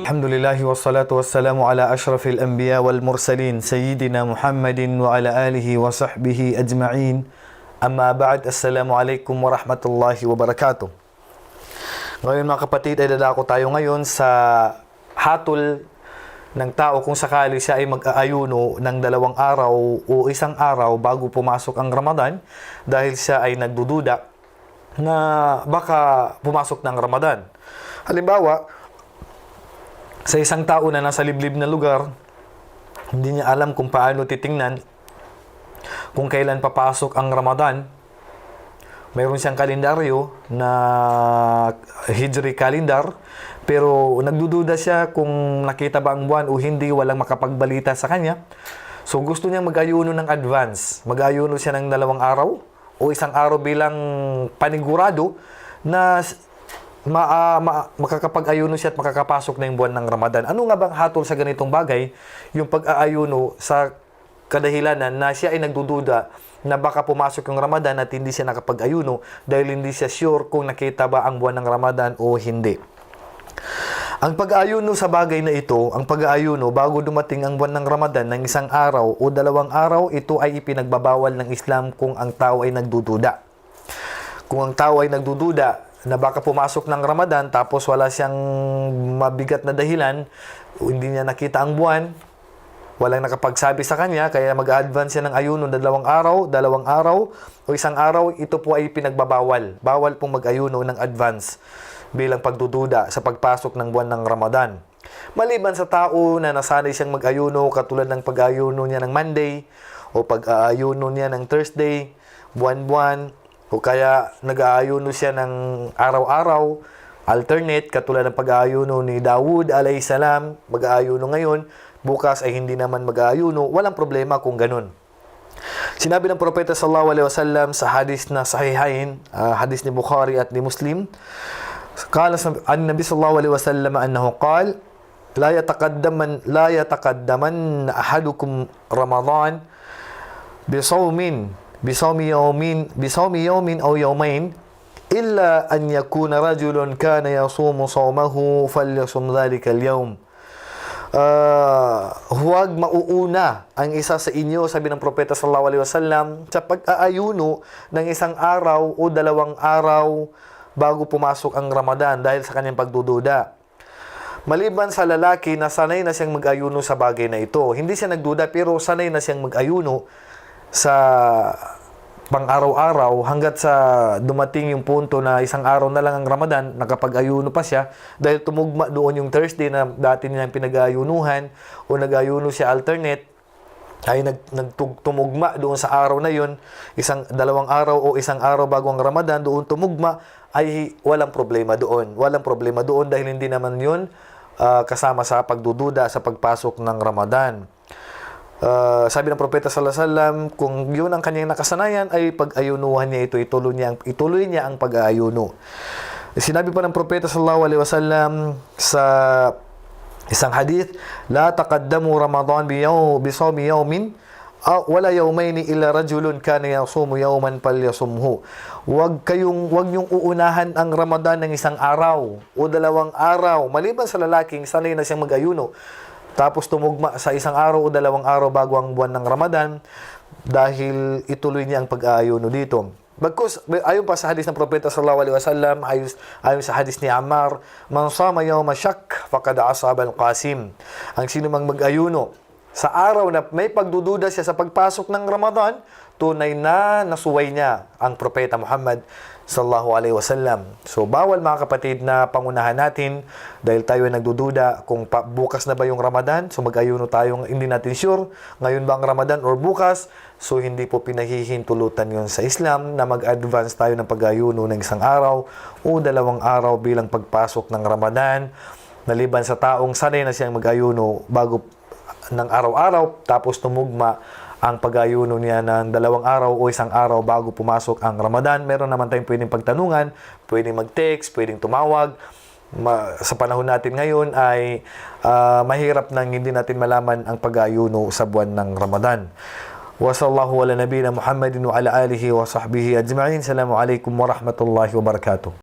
الحمد لله والصلاة والسلام على أشرف الأنبياء والمرسلين سيدنا محمد وعلى آله وصحبه أجمعين أما بعد السلام عليكم ورحمة الله وبركاته Ngayon mga kapatid ay dadako tayo ngayon sa hatol ng tao kung sakali siya ay mag-aayuno ng dalawang araw o isang araw bago pumasok ang Ramadan dahil siya ay nagdududa na baka pumasok ng Ramadan. Halimbawa, sa isang tao na nasa liblib na lugar, hindi niya alam kung paano titingnan kung kailan papasok ang Ramadan. Mayroon siyang kalendaryo na Hijri calendar, pero nagdududa siya kung nakita ba ang buwan o hindi, walang makapagbalita sa kanya. So gusto niya mag-ayuno ng advance. Mag-ayuno siya ng dalawang araw o isang araw bilang panigurado na ma, ah, ma- makakapag-ayuno siya at makakapasok na yung buwan ng Ramadan. Ano nga bang hatol sa ganitong bagay? Yung pag-aayuno sa kadahilanan na siya ay nagdududa na baka pumasok yung Ramadan at hindi siya nakapag-ayuno dahil hindi siya sure kung nakita ba ang buwan ng Ramadan o hindi. Ang pag-aayuno sa bagay na ito, ang pag-aayuno bago dumating ang buwan ng Ramadan ng isang araw o dalawang araw, ito ay ipinagbabawal ng Islam kung ang tao ay nagdududa. Kung ang tao ay nagdududa na baka pumasok ng Ramadan tapos wala siyang mabigat na dahilan, hindi niya nakita ang buwan, walang nakapagsabi sa kanya, kaya mag-advance siya ng ayuno dalawang araw, dalawang araw, o isang araw, ito po ay pinagbabawal. Bawal pong mag-ayuno ng advance bilang pagdududa sa pagpasok ng buwan ng Ramadan. Maliban sa tao na nasanay siyang mag-ayuno katulad ng pag-ayuno niya ng Monday o pag-aayuno niya ng Thursday, buwan-buwan, o kaya nag-aayuno siya ng araw-araw, alternate katulad ng pag-aayuno ni Dawood alayhisalam, mag-aayuno ngayon, bukas ay hindi naman mag-aayuno, walang problema kung ganun. Sinabi ng propeta sallallahu alaihi wasallam sa hadis na sahihain, ah, hadis ni Bukhari at ni Muslim, قال عن النبي صلى الله عليه وسلم أنه قال لا يتقدمن لا يتقدمن أحدكم رمضان بصوم بصوم يوم بصوم يوم أو يومين إلا أن يكون رجل كان يصوم صومه فليصم ذلك اليوم Ah, huwag mauuna ang isa sa inyo, sabi ng propeta sallallahu alaihi wasallam, sa pag-aayuno ng isang araw o dalawang araw bago pumasok ang Ramadan dahil sa kanyang pagdududa. Maliban sa lalaki na sanay na siyang mag-ayuno sa bagay na ito. Hindi siya nagduda pero sanay na siyang mag-ayuno sa pang-araw-araw hanggat sa dumating yung punto na isang araw na lang ang Ramadan, nakapag-ayuno pa siya. Dahil tumugma doon yung Thursday na dati niyang pinag-ayunuhan o nag-ayuno siya alternate ay nag, nagtumugma doon sa araw na yon isang dalawang araw o isang araw bago ang Ramadan doon tumugma ay walang problema doon. Walang problema doon dahil hindi naman yun ah, kasama sa pagdududa sa pagpasok ng Ramadan Uh, sabi ng propeta sallallahu alaihi wasallam, kung yun ang kanyang nakasanayan ay pag-ayunuhan niya ito, ituloy niya ituloy niya ang pag-aayuno. Sinabi pa ng propeta sallallahu alaihi wasallam sa isang hadith, la taqaddamu ramadan bi yaw bi sawmi yawmin aw wala yawmayn illa rajulun kana yasumu yawman falyasumhu. Huwag kayong huwag niyong uunahan ang Ramadan ng isang araw o dalawang araw maliban sa lalaking sanay na siyang mag-ayuno. Tapos tumugma sa isang araw o dalawang araw bago ang buwan ng Ramadan dahil ituloy niya ang pag-aayuno dito. Bagkus, ayon pa sa hadis ng Propeta sallallahu alaihi wasallam, ayon, ayon sa hadis ni Ammar, man sama yawma shak faqad asaba al-qasim. Ang sino mang mag-ayuno sa araw na may pagdududa siya sa pagpasok ng Ramadan, tunay na nasuway niya ang Propeta Muhammad sallallahu alaihi wasallam. So bawal mga kapatid na pangunahan natin dahil tayo ay nagdududa kung pa, bukas na ba yung Ramadan. So mag-ayuno tayo hindi natin sure ngayon ba ang Ramadan or bukas. So hindi po pinahihintulutan yon sa Islam na mag-advance tayo ng pag-ayuno ng isang araw o dalawang araw bilang pagpasok ng Ramadan. Naliban sa taong sanay na siyang mag-ayuno bago ng araw-araw tapos tumugma ang pag-ayuno niya ng dalawang araw o isang araw bago pumasok ang Ramadan. Meron naman tayong pwedeng pagtanungan, pwedeng mag-text, pwedeng tumawag. Ma- sa panahon natin ngayon ay ah, mahirap nang hindi natin malaman ang pag-ayuno sa buwan ng Ramadan. Nabiyina Muhammadin wa ala alihi wa sahbihi ajma'in. Assalamu alaikum wa rahmatullahi wa barakatuh.